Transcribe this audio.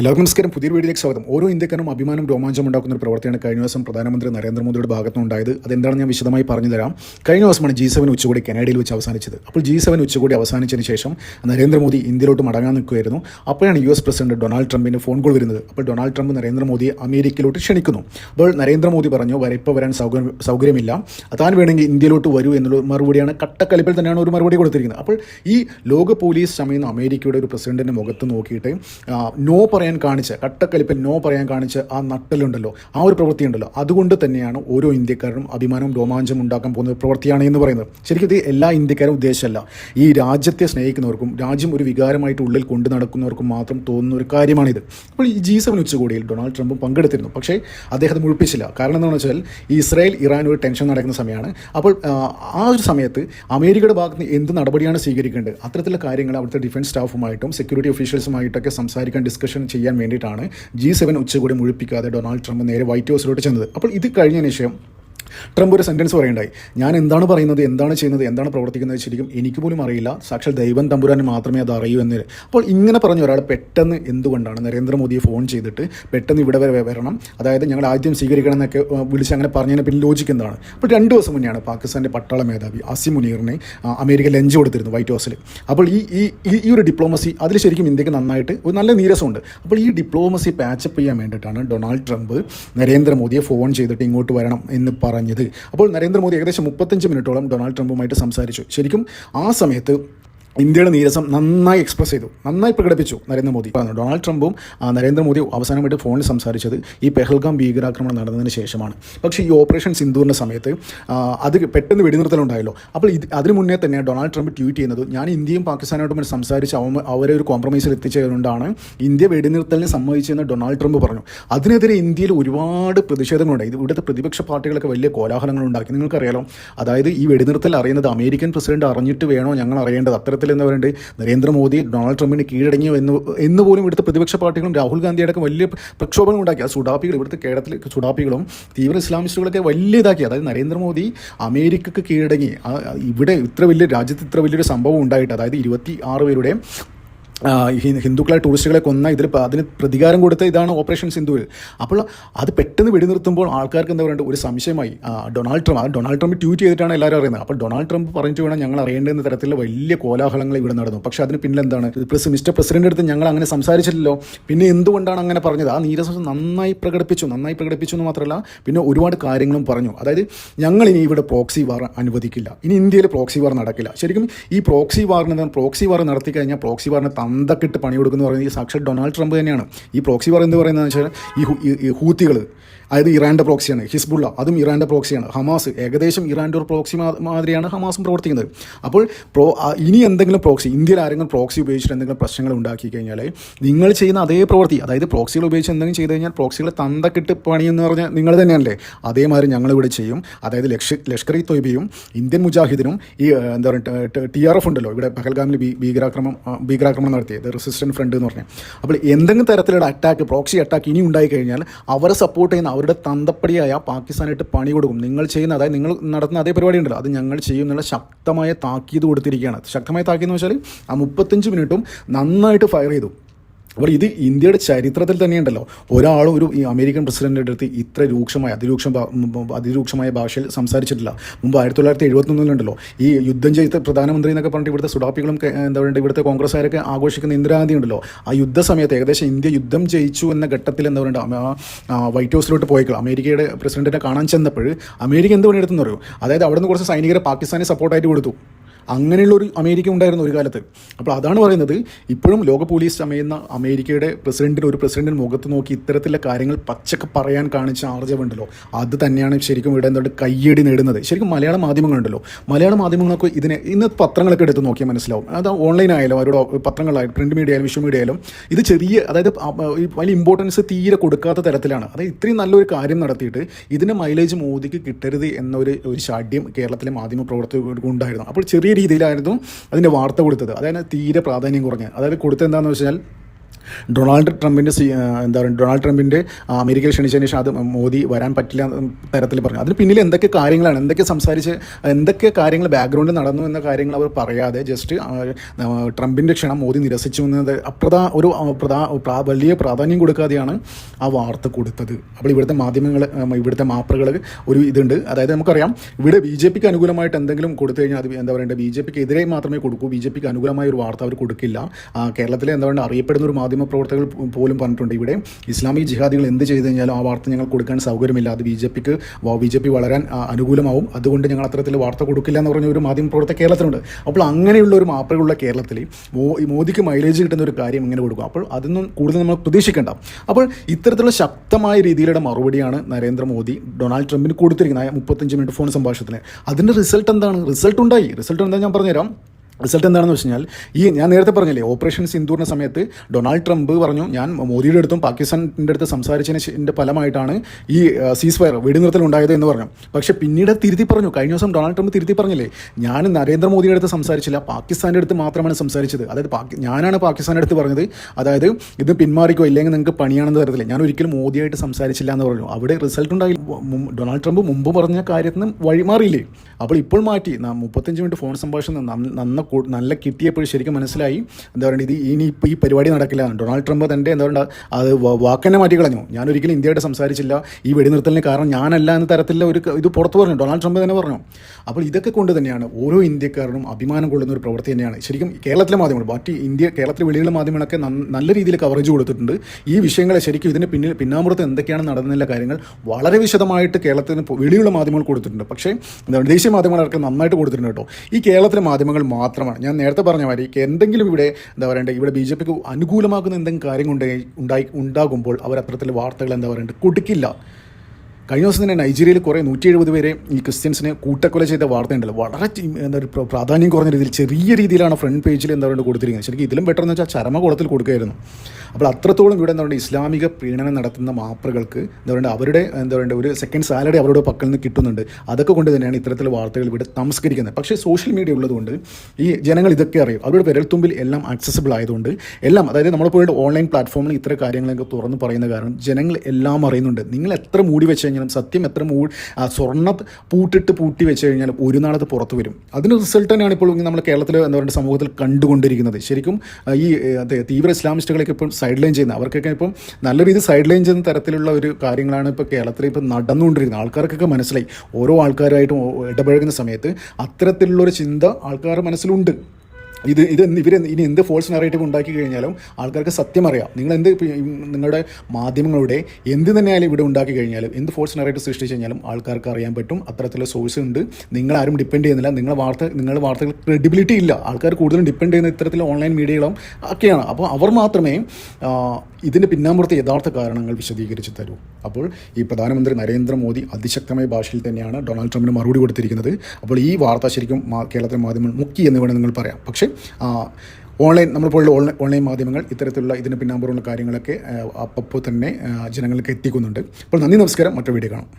എല്ലാവർക്കും നമസ്കാരം. പുതിയ വീഡിയോയിലേക്ക് സ്വാഗതം. ഓരോ ഇന്ത്യക്കാരും അഭിമാനം രോമാഞ്ചം ഉണ്ടാക്കുന്ന ഒരു പ്രവർത്തിയാണ് കഴിഞ്ഞ ദിവസം പ്രധാനമന്ത്രി നരേന്ദ്രമോദിയുടെ ഭാഗത്തുനിന്നുണ്ടായത്. അതെന്താണെന്ന് ഞാൻ വിശദമായി പറഞ്ഞു തരാം. കഴിഞ്ഞ ദിവസമാണ് ജി സെവൻ ഉച്ചകോടി കനഡയിൽ വെച്ച് അവസാനിച്ചത്. അപ്പോൾ ജി സെവൻ ഉച്ചകോടി അവസാനിച്ചതിന് ശേഷം നരേന്ദ്രമോദി ഇന്ത്യയിലോട്ട് മടങ്ങാൻ നിൽക്കുകയായിരുന്നു. അപ്പോഴാണ് യു എസ് പ്രസിഡന്റ് ഡൊണാൾഡ് ട്രംപിന്റെ ഫോൺ കോൾ വരുന്നത്. അപ്പോൾ ഡൊണാൾഡ് ട്രംപ് നരേന്ദ്രമോദിയെ അമേരിക്കയിലോട്ട് ക്ഷണിക്കുന്നു. അപ്പോൾ നരേന്ദ്രമോദി പറഞ്ഞു വരപ്പോൾ വരാൻ സൗകര്യം സൗകര്യമില്ല. താൻ വേണമെങ്കിൽ ഇന്ത്യയിലോട്ട് വരൂ എന്നുള്ള മറുപടിയാണ് കട്ടക്കലിപ്പിൽ തന്നെയാണ് ഒരു മറുപടി കൊടുത്തിരിക്കുന്നത്. അപ്പോൾ ഈ ലോക പോലീസ് സമയം അമേരിക്കയുടെ ഒരു പ്രസിഡന്റിന്റെ മുഖത്ത് നോക്കിയിട്ട് നോ പറയാൻ കാണിച്ച കട്ടക്കലിപ്പിൽ നോ പറയാൻ കാണിച്ച ആ നട്ടലുണ്ടല്ലോ ആ ഒരു പ്രവൃത്തി ഉണ്ടല്ലോ അതുകൊണ്ട് തന്നെയാണ് ഓരോ ഇന്ത്യക്കാരനും അഭിമാനവും രോമാഞ്ചം ഉണ്ടാക്കാൻ പോകുന്ന പ്രവൃത്തിയാണ് എന്ന് പറയുന്നത്. ശരിക്കും ഇത് എല്ലാ ഇന്ത്യക്കാരും ഉദ്ദേശമല്ല ഈ രാജ്യത്തെ സ്നേഹിക്കുന്നവർക്കും രാജ്യം ഒരു വികാരമായിട്ട് ഉള്ളിൽ കൊണ്ടു നടക്കുന്നവർക്കും മാത്രം തോന്നുന്ന ഒരു കാര്യമാണിത്. അപ്പോൾ ഈ ജി സെവൻ ഉച്ചകോടിയിൽ ഡൊണാൾഡ് ട്രംപ് പങ്കെടുത്തിരുന്നു. പക്ഷേ അദ്ദേഹത്തെ മുഴിപ്പിച്ചില്ല. കാരണം എന്താണെന്ന് വെച്ചാൽ ഇസ്രായേൽ ഇറാൻ ഒരു ടെൻഷൻ നടക്കുന്ന സമയമാണ്. അപ്പോൾ ആ, ഒരു സമയത്ത് അമേരിക്കയുടെ ഭാഗത്ത് നിന്ന് എന്ത് നടപടിയാണ് സ്വീകരിക്കേണ്ടത്? അത്തരത്തിലുള്ള കാര്യങ്ങൾ അവിടുത്തെ ഡിഫൻസ് സ്റ്റാഫുമായിട്ടും സെക്യൂരിറ്റി ഒഫീഷ്യൽസുമായിട്ടൊക്കെ സംസാരിക്കാൻ ഡിസ്കഷൻ ചെയ്യാൻ വേണ്ടിയിട്ടാണ് ജി സെവൻ ഉച്ചകോടി മുഴിപ്പിക്കാതെ ഡൊണാൾഡ് ട്രംപ് നേരെ വൈറ്റ് ഹൗസിലോട്ട് ചെന്നത്. അപ്പോൾ ഇത് കഴിഞ്ഞതിന് ശേഷം ട്രംപ് ഒരു സെന്റൻസ് പറയുണ്ടായി ഞാൻ എന്താണ് പറയുന്നത് എന്താണ് ചെയ്യുന്നത് എന്താണ് പ്രവർത്തിക്കുന്നത് ശരിക്കും എനിക്ക് പോലും അറിയില്ല. സാക്ഷാൽ ദൈവം തമ്പുരാന് മാത്രമേ അത് അറിയൂ എന്ന്. അപ്പോൾ ഇങ്ങനെ പറഞ്ഞ ഒരാൾ പെട്ടെന്ന് എന്തുകൊണ്ടാണ് നരേന്ദ്രമോദിയെ ഫോൺ ചെയ്തിട്ട് പെട്ടെന്ന് ഇവിടെ വരെ വരണം. അതായത് ഞങ്ങൾ ആദ്യം സ്വീകരിക്കണം എന്നൊക്കെ വിളിച്ച് അങ്ങനെ പറഞ്ഞതിന് പിന്നെ ലോജിക്ക് എന്താണ്? അപ്പോൾ രണ്ട് ദിവസം മുന്നെയാണ് പാകിസ്ഥാന്റെ പട്ടാള മേധാവി അസി മുനീറിനെ അമേരിക്ക ലഞ്ച് കൊടുത്തിരുന്നു വൈറ്റ് ഹൗസിൽ അപ്പോൾ ഈ ഈ ഈ- ഒരു ഡിപ്ലോമസി അതിൽ ശരിക്കും ഇന്ത്യയ്ക്ക് നന്നായിട്ട് ഒരു നല്ല നീരസമുണ്ട്. അപ്പോൾ ഈ ഡിപ്ലോമസി പാച്ചപ്പ് ചെയ്യാൻ വേണ്ടിയിട്ടാണ് ഡൊണാൾഡ് ട്രംപ് നരേന്ദ്രമോദിയെ ഫോൺ ചെയ്തിട്ട് ഇങ്ങോട്ട് വരണം എന്ന് പറഞ്ഞത്. അപ്പോൾ നരേന്ദ്രമോദി ഏകദേശം മുപ്പത്തഞ്ച് മിനിറ്റോളം ഡൊണാൾഡ് ട്രംപുമായിട്ട് സംസാരിച്ചു. ശരിക്കും ആ സമയത്ത് ഇന്ത്യയുടെ നീരസം നന്നായി എക്സ്പ്രസ് ചെയ്തു. നന്നായി പ്രകടിപ്പിച്ചു നരേന്ദ്രമോദി. ഡൊണാൾഡ് ട്രംപും നരേന്ദ്രമോദിയും നരേന്ദ്രമോദി അവസാനമായിട്ട് ഫോണിൽ സംസാരിച്ചത് ഈ പെഹൽഗാം ഭീകരാക്രമണം നടന്നതിന് ശേഷമാണ്. പക്ഷേ ഈ ഓപ്പറേഷൻ സിന്ധുവിന്റെ സമയത്ത് അത് പെട്ടെന്ന് വെടിനിർത്തലുണ്ടായല്ലോ അപ്പോൾ ഇത് അതിന് മുന്നേ തന്നെ ഡൊണാൾഡ് ട്രംപ് ട്വീറ്റ് ചെയ്യുന്നത് ഞാൻ ഇന്ത്യയും പാകിസ്ഥാനായിട്ടും സംസാരിച്ച് അവ അവരെ ഒരു കോംപ്രമൈസിൽ എത്തിച്ചതുകൊണ്ടാണ് ഇന്ത്യ വെടിനിർത്തലിന് സമ്മതിച്ചെന്ന് ഡൊണാൾഡ് ട്രംപ് പറഞ്ഞു. അതിനെതിരെ ഇന്ത്യയിൽ ഒരുപാട് പ്രതിഷേധങ്ങളുണ്ടായി ഇത് ഇവിടുത്തെ പ്രതിപക്ഷ പാർട്ടികളൊക്കെ വലിയ കോലാഹലങ്ങൾ ഉണ്ടാക്കി നിങ്ങൾക്കറിയാലോ അതായത് ഈ വെടിനിർത്തൽ അറിയുന്നത് അമേരിക്കൻ പ്രസിഡന്റ് അറിഞ്ഞിട്ട് വേണോ ഞങ്ങൾ അറിയേണ്ടത്? അത്തരത്തിൽ എന്ന് പറയുന്നത് നരേന്ദ്രമോദി ഡൊണാൾഡ് ട്രംപിന് കീഴടങ്ങിയോ എന്ന് എന്ന് പോലും ഇവിടുത്തെ പ്രതിപക്ഷ പാർട്ടികളും രാഹുൽ ഗാന്ധി അടക്കം വലിയ പ്രക്ഷോഭങ്ങൾ ഉണ്ടാക്കി. ആ സുഡാപ്പികൾ ഇവിടുത്തെ കേരളത്തിലെ സുഡാപ്പികളും തീവ്ര ഇസ്ലാമിസ്റ്റുകളൊക്കെ വലിയ ഇതാക്കി. അതായത് നരേന്ദ്രമോദി അമേരിക്കക്ക് കീഴടങ്ങി. ഇവിടെ ഇത്ര വലിയ രാജ്യത്ത് ഇത്ര വലിയൊരു സംഭവം ഉണ്ടായിട്ട് അതായത് ഇരുപത്തി ആറ് പേരുടെ ഹിന്ദുക്കളെ ടൂറിസ്റ്റുകളെ കൊന്ന ഇതിൽ അതിന് പ്രതികാരം കൊടുത്ത ഇതാണ് ഓപ്പറേഷൻ സിന്ധുവിൽ. അപ്പോൾ അത് പെട്ടെന്ന് വെടിനിർത്തുമ്പോൾ ആൾക്കാർക്ക് എന്താ പറയുക ഒരു സംശയമായി. Donald Trump Donald Trump tweet ചെയ്തിട്ടാണ് എല്ലാവരും അറിയുന്നത്. അപ്പോൾ ഡൊണാൾഡ് ട്രംപ് പറഞ്ഞിട്ട് വേണം ഞങ്ങൾ അറിയേണ്ടെന്ന തരത്തിലുള്ള വലിയ കോലാഹലങ്ങൾ ഇവിടെ നടന്നു. പക്ഷേ അതിന് പിന്നിൽ എന്താണ്? പ്രസ് മിസ്റ്റർ പ്രസിഡന്റ് അടുത്ത് ഞങ്ങൾ അങ്ങനെ സംസാരിച്ചില്ലല്ലോ. പിന്നെ എന്തുകൊണ്ടാണ് അങ്ങനെ പറഞ്ഞത്? ആ നീരസം നന്നായി പ്രകടിപ്പിച്ചു നന്നായി പ്രകടിപ്പിച്ചു എന്ന് മാത്രമല്ല പിന്നെ ഒരുപാട് കാര്യങ്ങളും പറഞ്ഞു. അതായത് ഞങ്ങൾ ഇനി ഇവിടെ പ്രോക്സി വാർ അനുവദിക്കില്ല. ഇനി ഇന്ത്യയിൽ പ്രോക്സി വാർ നടക്കില്ല. ശരിക്കും ഈ പ്രോക്സി വാറിന് പ്രോക്സി വാർ നടത്തി കഴിഞ്ഞാൽ പ്രോക്സി വാറിന് തന്തക്കിട്ട് പണി കൊടുക്കുന്നു പറയുന്നത് ഈ സാക്ഷാത് ഡൊണാൾഡ് ട്രംപ് തന്നെയാണ്. ഈ പ്രോക്സി പറയുന്നത് പറയുന്നത് വെച്ചാൽ ഈ ഹൂത്തികൾ അതായത് ഇറാന്റെ പ്രോക്സിയാണ് ഹിസ്ബുള്ള അതും ഇറാന്റെ പ്രോക്സിയാണ്. ഹമാസ് ഏകദേശം ഇറാന്റെ ഒരു പ്രോക്സി മാതിരിയാണ് ഹമാസും പ്രവർത്തിക്കുന്നത്. അപ്പോൾ പ്രോ ഇനി എന്തെങ്കിലും പ്രോക്സി ഇന്ത്യയിൽ ആരെങ്കിലും പ്രോക്സി ഉപയോഗിച്ചിട്ട് എന്തെങ്കിലും പ്രശ്നങ്ങൾ ഉണ്ടാക്കി കഴിഞ്ഞാൽ നിങ്ങൾ ചെയ്യുന്ന അതേ പ്രവൃത്തി അതായത് പ്രോക്സികൾ ഉപയോഗിച്ച് എന്തെങ്കിലും ചെയ്ത് കഴിഞ്ഞാൽ പ്രോക്സികളെ തന്തക്കിട്ട് പണി എന്ന് പറഞ്ഞാൽ നിങ്ങൾ തന്നെയല്ലേ? അതേമാതിരി ഞങ്ങളിവിടെ ചെയ്യും. അതായത് ലക്ഷ ലഷ്കർ ഇ തൊയ്ബയും ഇന്ത്യൻ മുജാഹിദിനും ഈ എന്താ പറയുക ടി ആർ എഫ് ഉണ്ടല്ലോ ഇവിടെ പഹൽഗാമിൽ ഭീകരാക്രമം ഭീകരാക്രമണം നടത്തിയത്. റെസിസ്റ്റന്റ് ഫ്രണ്ട് എന്ന് പറഞ്ഞാൽ അപ്പോൾ എന്തെങ്കിലും തരത്തിലുള്ള അറ്റാക്ക് പ്രോക്സി അറ്റാക്ക് ഇനി ഉണ്ടായി കഴിഞ്ഞാൽ അവരെ സപ്പോർട്ട് ചെയ്യുന്ന അവരുടെ തന്തപ്പടിയായ പാകിസ്ഥാനായിട്ട് പണി കൊടുക്കും. നിങ്ങൾ ചെയ്യുന്ന അതായത് നിങ്ങൾ നടത്തുന്ന അതേ പരിപാടി ഉണ്ടല്ലോ. അത് ഞങ്ങൾ ചെയ്യുന്നുള്ള ശക്തമായ താക്കീത് കൊടുത്തിരിക്കുകയാണ്. ശക്തമായ താക്കീത് എന്ന് വെച്ചാൽ ആ മുപ്പത്തഞ്ച് മിനിറ്റും നന്നായിട്ട് ഫയർ ചെയ്തു. അപ്പോൾ ഇത് ഇന്ത്യയുടെ ചരിത്രത്തിൽ തന്നെയുണ്ടല്ലോ. ഒരാൾ ഒരു ഈ അമേരിക്കൻ പ്രസിഡന്റിന്റെ അടുത്ത് ഇത്ര രൂക്ഷമായ അതിരൂക്ഷ അതിരൂക്ഷമായ ഭാഷയിൽ സംസാരിച്ചിട്ടില്ല. മുമ്പ് ആയിരത്തി തൊള്ളായിരത്തി എഴുപത്തൊന്നിലുണ്ടല്ലോ ഈ യുദ്ധം ചെയ്ത പ്രധാനമന്ത്രി എന്നൊക്കെ പറഞ്ഞിട്ട് ഇവിടുത്തെ സുഡാപ്പികളും എന്താ പറയുക ഇവിടുത്തെ കോൺഗ്രസ്സുകാരൊക്കെ ആഘോഷിക്കുന്ന ഇന്ദിരാഗാന്ധി ഉണ്ടല്ലോ. ആ യുദ്ധ സമയത്ത് ഏകദേശം ഇന്ത്യ യുദ്ധം ജയിച്ചു എന്ന ഘട്ടത്തിൽ എന്താ പറയുക വൈറ്റ് ഹൗസിലോട്ട് പോയിക്കള അമേരിക്കയുടെ പ്രസിഡന്റിനെ കാണാൻ ചെന്നപ്പോൾ അമേരിക്ക എന്ത് പണിയെടുത്തെന്ന് പറയൂ. അതായത് അവിടുന്ന് കുറച്ച് സൈനികരെ പാകിസ്ഥാനെ സപ്പോർട്ടായിട്ട് കൊടുത്തു. അങ്ങനെയുള്ള ഒരു അമേരിക്ക ഉണ്ടായിരുന്നു ഒരു കാലത്ത്. അപ്പോൾ അതാണ് പറയുന്നത് ഇപ്പോഴും ലോക പോലീസ് ചമയുന്ന അമേരിക്കയുടെ പ്രസിഡന്റിന് ഒരു പ്രസിഡന്റിന് മുഖത്ത് നോക്കി ഇത്തരത്തിലുള്ള കാര്യങ്ങൾ പച്ചക്ക് പറയാൻ കാണിച്ച ആർജവുണ്ടല്ലോ അത് തന്നെയാണ് ശരിക്കും ഇവിടെ എന്തുകൊണ്ട് കയ്യടി നേടുന്നത്. ശരിക്കും മലയാള മാധ്യമങ്ങളുണ്ടല്ലോ മലയാള മാധ്യമങ്ങളൊക്കെ ഇതിനെ ഇന്ന് പത്രങ്ങളൊക്കെ എടുത്ത് നോക്കിയാൽ മനസ്സിലാവും. അത് ഓൺലൈൻ ആയാലും അവരുടെ പത്രങ്ങളായാലും പ്രിന്റ് മീഡിയ ആയാലും വിഷ്വൽ മീഡിയ ആയാലും ഇത് ചെറിയ അതായത് വലിയ ഇമ്പോർട്ടൻസ് തീരെ കൊടുക്കാത്ത തരത്തിലാണ്. അതായത് ഇത്രയും നല്ലൊരു കാര്യം നടത്തിയിട്ട് ഇതിന്റെ മൈലേജ് മോദിക്ക് കിട്ടരുത് എന്നൊരു ഒരു ശാഠ്യം കേരളത്തിലെ മാധ്യമ പ്രവർത്തകർക്ക് ഉണ്ടായിരുന്നു അപ്പോൾ ചെറിയ രീതിയിലായിരുന്നു അതിന്റെ വാർത്ത കൊടുത്തത്. അതായത് തീരെ പ്രാധാന്യം കുറഞ്ഞത്. അതായത് കൊടുത്തത് എന്താണെന്ന് വെച്ചാൽ ഡൊണാൾഡ് ട്രംപിന്റെ എന്താ പറയുക ഡൊണാൾഡ് ട്രംപിന്റെ അമേരിക്കയിൽ ക്ഷണിച്ചതിന് ശേഷം അത് മോദി വരാൻ പറ്റില്ല തരത്തിൽ പറഞ്ഞു. അതിന് പിന്നിൽ എന്തൊക്കെ കാര്യങ്ങളാണ് എന്തൊക്കെ സംസാരിച്ച് എന്തൊക്കെ കാര്യങ്ങൾ ബാക്ക്ഗ്രൗണ്ടിൽ നടന്നു എന്ന കാര്യങ്ങൾ അവർ പറയാതെ ജസ്റ്റ് ട്രംപിന്റെ ക്ഷണം മോദി നിരസിച്ചു എന്നത് അപ്രധാ ഒരു പ്രധാ പ്രാ- വലിയ പ്രാധാന്യം കൊടുക്കാതെയാണ് ആ വാർത്ത കൊടുത്തത്. അപ്പോൾ ഇവിടുത്തെ മാധ്യമങ്ങൾ ഇവിടുത്തെ മാപ്പറുകൾ ഒരു ഇതുണ്ട്. അതായത് നമുക്കറിയാം ഇവിടെ ബി ജെ പിക്ക് അനുകൂലമായിട്ട് എന്തെങ്കിലും കൊടുത്തു കഴിഞ്ഞാൽ അത് എന്താ പറയേണ്ടത് ബി ജെ പിക്ക് എതിരെ മാത്രമേ കൊടുക്കൂ. ബി ജെ പിക്ക് അനുകൂലമായ ഒരു വാർത്ത അവർ കൊടുക്കില്ല. കേരളത്തിലെ എന്താ പറയുക അറിയപ്പെടുന്ന ഒരു മാധ്യമ പ്രവർത്തകർ പോലും പറഞ്ഞിട്ടുണ്ട്. ഇവിടെ ഇസ്ലാമിക ജിഹാദികൾ എന്ത് ചെയ്തു കഴിഞ്ഞാലും ആ വാർത്ത ഞങ്ങൾ കൊടുക്കാൻ സൗകര്യമില്ല. അത് ബി ജെ പിക്ക് ബി ജെ പി വളരാൻ അനുകൂലമാവും. അതുകൊണ്ട് ഞങ്ങൾ അത്തരത്തിൽ വാർത്ത കൊടുക്കില്ല എന്ന് പറഞ്ഞ ഒരു മാധ്യമ പ്രവർത്തക കേരളത്തിലുണ്ട്. അപ്പോൾ അങ്ങനെയുള്ള ഒരു മാപ്പുകളുള്ള കേരളത്തിൽ മോദിക്ക് മൈലേജ് കിട്ടുന്ന ഒരു കാര്യം ഇങ്ങനെ കൊടുക്കും. അപ്പോൾ അതൊന്നും കൂടുതൽ നമ്മൾ പ്രതീക്ഷിക്കേണ്ട. അപ്പോൾ ഇത്തരത്തിലുള്ള ശക്തമായ രീതിയിലുള്ള മറുപടിയാണ് നരേന്ദ്രമോദി ഡൊണാൾഡ് ട്രംപിന് കൊടുത്തിരിക്കുന്നത്. മുപ്പത്തഞ്ച് മിനിറ്റ് ഫോൺ സംഭാഷണത്തിന്. അതിന്റെ റിസൾട്ട് എന്താണ്? റിസൾട്ട് ഉണ്ടായി. റിസൾട്ട് എന്താ ഞാൻ പറഞ്ഞുതരാം. റിസൾട്ട് എന്താണെന്ന് വെച്ച് കഴിഞ്ഞാൽ ഈ ഞാൻ നേരത്തെ പറഞ്ഞില്ലേ ഓപ്പറേഷൻ സിന്ദൂറിന്റെ സമയത്ത് ഡൊണാൾഡ് ട്രംപ് പറഞ്ഞു ഞാൻ മോദിയുടെ അടുത്തും പാകിസ്ഥാന്റെ അടുത്ത് സംസാരിച്ചതിന്റെ ഫലമായിട്ടാണ് ഈ സീസ് ഫയർ വെടിനിർത്തൽ ഉണ്ടായത് എന്ന് പറഞ്ഞു. പക്ഷേ പിന്നീട് തിരുത്തി പറഞ്ഞു. കഴിഞ്ഞ ദിവസം ഡൊണാൾഡ് ട്രംപ് തിരുത്തി പറഞ്ഞില്ലേ ഞാൻ നരേന്ദ്രമോദിയുടെ അടുത്ത് സംസാരിച്ചില്ല പാകിസ്ഥാന്റെ അടുത്ത് മാത്രമാണ് സംസാരിച്ചത്. അതായത് ഞാനാണ് പാകിസ്ഥാന്റെ അടുത്ത് പറഞ്ഞത്. അതായത് ഇത് പിന്മാറിക്കോ ഇല്ലെങ്കിൽ നിങ്ങൾക്ക് പണിയാണെന്ന് തരത്തില്ല. ഞാൻ ഒരിക്കലും മോദിയായിട്ട് സംസാരിച്ചില്ല എന്ന് പറഞ്ഞു. അവിടെ റിസൾട്ട് ഉണ്ടായി. ഡൊണാൾഡ് ട്രംപ് മുമ്പ് പറഞ്ഞ കാര്യത്തിന് വഴിമാറിയില്ലേ. അപ്പോൾ ഇപ്പോൾ മാറ്റി. മുപ്പത്തഞ്ച് മിനിറ്റ് ഫോൺ സംഭാഷണം നന്ന- നല്ല കിട്ടിയപ്പോൾ ശരിക്കും മനസ്സിലായി. എന്താ പറയുക ഇത് ഇനി ഇപ്പോൾ ഈ പരിപാടി നടക്കില്ല. ഡൊണാൾഡ് ട്രംപ് തന്റെ എന്താ പറയുക അത് വാക്കെന്നെ മാറ്റി കളഞ്ഞു. ഞാനൊരിക്കലും ഇന്ത്യയായിട്ട് സംസാരിച്ചില്ല. ഈ വെടിനിർത്തലിന് കാരണം ഞാനല്ല എന്ന തരത്തിലുള്ള ഒരു ഇത് പുറത്ത് പറഞ്ഞു. ഡൊണാൾഡ് ട്രംപ് തന്നെ പറഞ്ഞു. അപ്പോൾ ഇതൊക്കെ കൊണ്ട് തന്നെയാണ് ഓരോ ഇന്ത്യക്കാരനും അഭിമാനം കൊള്ളുന്ന ഒരു പ്രവൃത്തി തന്നെയാണ്. ശരിക്കും കേരളത്തിലെ മാധ്യമങ്ങൾ ബാക്കി ഇന്ത്യ കേരളത്തിലെ വെളിയിലെ മാധ്യമങ്ങളൊക്കെ നല്ല രീതിയിൽ കവറേജ് കൊടുത്തിട്ടുണ്ട്. ഈ വിഷയങ്ങളെ ശരിക്കും ഇതിന് പിന്നിൽ പിന്നാമ്പുറത്ത് എന്തൊക്കെയാണ് നടന്നില്ല കാര്യങ്ങൾ വളരെ വിശദമായിട്ട് കേരളത്തിന് വെളിയുള്ള മാധ്യമങ്ങൾ കൊടുത്തിട്ടുണ്ട്. പക്ഷേ എന്താണ് ദേശീയ മാധ്യമങ്ങളൊക്കെ നന്നായിട്ട് കൊടുത്തിട്ടുണ്ട് കേട്ടോ. ഈ കേരളത്തിലെ മാധ്യമങ്ങൾ മാത്രമാണ്. ഞാൻ നേരത്തെ പറഞ്ഞ മാതിരി എന്തെങ്കിലും ഇവിടെ എന്താ പറയണ്ടേ ഇവിടെ ബി ജെ പിക്ക് അനുകൂലമാക്കുന്ന എന്തെങ്കിലും കാര്യം ഉണ്ടായി ഉണ്ടാകുമ്പോൾ അവർ അത്തരത്തിൽ വാർത്തകൾ എന്താ പറയണ്ടേ കൊടുക്കില്ല. കഴിഞ്ഞ ദിവസം തന്നെ നൈജീരിയയിൽ കുറേ നൂറ്റി എഴുപത് പേരെ ഈ ക്രിസ്ത്യൻസിനെ കൂട്ടക്കൊല ചെയ്ത വാർത്തയുണ്ടല്ലോ. വളരെ എന്താ ഒരു പ്രാധാന്യം കുറഞ്ഞ രീതിയിൽ ചെറിയ രീതിയിലാണ് ഫ്രണ്ട് പേജിൽ എന്താ പറയുക കൊടുത്തിരിക്കുന്നത്. ശരിക്കും ഇതിലും ബെറ്റർ എന്ന് വെച്ചാൽ ചരമകോളത്തിൽ കൊടുക്കുകയായിരുന്നു. അപ്പോൾ അത്രത്തോളം ഇവിടെ എന്താ പറയുക ഇസ്ലാമിക പ്രീണനം നടത്തുന്ന മാപ്പറുകൾക്ക് എന്താ പറയുക അവരുടെ എന്താ പറയുക ഒരു സെക്കൻഡ് സാലറി അവരുടെ പക്കൽ നിന്ന് കിട്ടുന്നുണ്ട്. അതൊക്കെ കൊണ്ട് തന്നെയാണ് ഇത്തരത്തിലുള്ള വാർത്തകൾ ഇവിടെ തമസ്കരിക്കുന്നത് പക്ഷേ സോഷ്യൽ മീഡിയ ഉള്ളതുകൊണ്ട് ഈ ജനങ്ങൾ ഇതൊക്കെ അറിയും. അവരുടെ വിരൽത്തുമ്പിൽ എല്ലാം ആക്സസിബിൾ ആയതുകൊണ്ട് എല്ലാം അതായത് നമ്മളിപ്പോൾ ഓൺലൈൻ പ്ലാറ്റ്ഫോമിൽ ഇത്ര കാര്യങ്ങളൊക്കെ തുറന്ന് പറയുന്ന കാരണം ജനങ്ങൾ എല്ലാം അറിയുന്നുണ്ട്. നിങ്ങൾ എത്ര മൂടി വെച്ച് കഴിഞ്ഞാലും സത്യം എത്ര മൂ ആ, സ്വർണ പൂട്ടിട്ട് പൂട്ടി വെച്ച് കഴിഞ്ഞാലും ഒരു നാളത് പുറത്ത് വരും. അതിന് റിസൾട്ട് തന്നെയാണ് ഇപ്പോൾ നമ്മൾ കേരളത്തിൽ എന്താ പറയുക സമൂഹത്തിൽ കണ്ടുകൊണ്ടിരിക്കുന്നത്. ശരിക്കും ഈ തീവ്ര ഇസ്ലാമിസ്റ്റുകളൊക്കെ ഇപ്പം സൈഡ് ലൈൻ ചെയ്യുന്ന അവർക്കൊക്കെ ഇപ്പം നല്ല രീതിയിൽ സൈഡ് ലൈൻ ചെയ്യുന്ന തരത്തിലുള്ള ഒരു കാര്യങ്ങളാണ് ഇപ്പോൾ കേരളത്തിൽ ഇപ്പം നടന്നുകൊണ്ടിരിക്കുന്നത്. ആൾക്കാർക്കൊക്കെ മനസ്സിലായി. ഓരോ ആൾക്കാരായിട്ടും ഇടപഴകുന്ന സമയത്ത് അത്തരത്തിലുള്ളൊരു ചിന്ത ആൾക്കാരുടെ മനസ്സിലുണ്ട്. ഇത് ഇത് ഇവർ ഇനി എന്ത് ഫോൾസ് നറേറ്റീവ് ഉണ്ടാക്കി കഴിഞ്ഞാലും ആൾക്കാർക്ക് സത്യം അറിയാം. നിങ്ങൾ എന്ത് നിങ്ങളുടെ മാധ്യമങ്ങളുടെ എന്ത് തന്നെയായാലും ഇവിടെ ഉണ്ടാക്കി കഴിഞ്ഞാലും എന്ത് ഫോൾസ് നറേറ്റീവ് സൃഷ്ടിച്ച് കഴിഞ്ഞാലും ആൾക്കാർക്ക് അറിയാൻ പറ്റും. അത്തരത്തിലുള്ള സോഴ്സ് ഉണ്ട്. നിങ്ങളാരും ഡിപ്പെൻഡ് ചെയ്യുന്നില്ല. നിങ്ങളുടെ വാർത്ത നിങ്ങളുടെ വാർത്തകൾ ക്രെഡിബിലിറ്റി ഇല്ല. ആൾക്കാർ കൂടുതലും ഡിപ്പെൻഡ് ചെയ്യുന്ന ഇത്തരത്തിലുള്ള ഓൺലൈൻ മീഡിയകളും ഒക്കെയാണ്. അപ്പോൾ അവർ മാത്രമേ ഇതിന്റെ പിന്നാമ്പുറത്തെ യഥാർത്ഥ കാരണങ്ങൾ വിശദീകരിച്ച് തരൂ. അപ്പോൾ ഈ പ്രധാനമന്ത്രി നരേന്ദ്രമോദി അതിശക്തമായ ഭാഷയിൽ തന്നെയാണ് ഡൊണാൾഡ് ട്രംപിന് മറുപടി കൊടുത്തിരിക്കുന്നത്. അപ്പോൾ ഈ വാർത്ത ശരിക്കും കേരളത്തിലെ മാധ്യമങ്ങൾ മുക്കി എന്ന് വേണം നിങ്ങൾ പറയാം പക്ഷേ ഓൺലൈൻ പോലുള്ള ഓൺലൈൻ ഓൺലൈൻ മാധ്യമങ്ങൾ ഇത്തരത്തിലുള്ള ഇതിന് പിന്നാമ്പുറമുള്ള കാര്യങ്ങളൊക്കെ അപ്പോൾ തന്നെ ജനങ്ങൾക്ക് എത്തിക്കുന്നുണ്ട്. അപ്പോൾ നന്ദി നമസ്കാരം. മറ്റൊരു വീഡിയോ കാണാം.